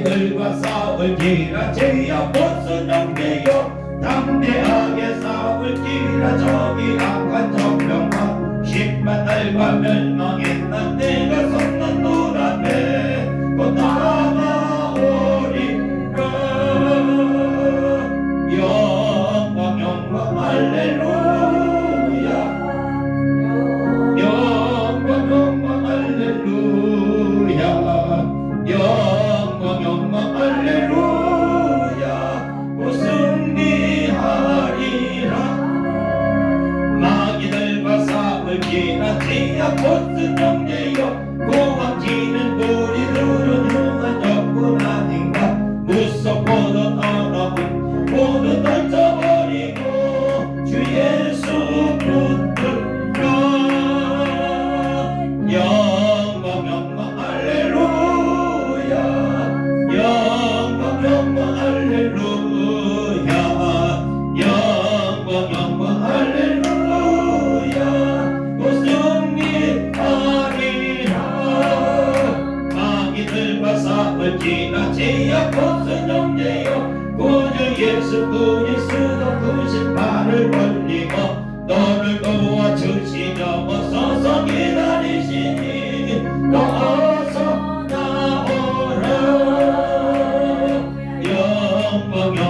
너희들과 싸울지라 제야 보수는 되요. 담대하게 싸울지라 저기 악한 정령과 십만 달과 멸 the 예수 그리스도 구십팔을 벌리고 너를 도와 주시 넘어서서 기다리시니 어서 나오라. 영광 영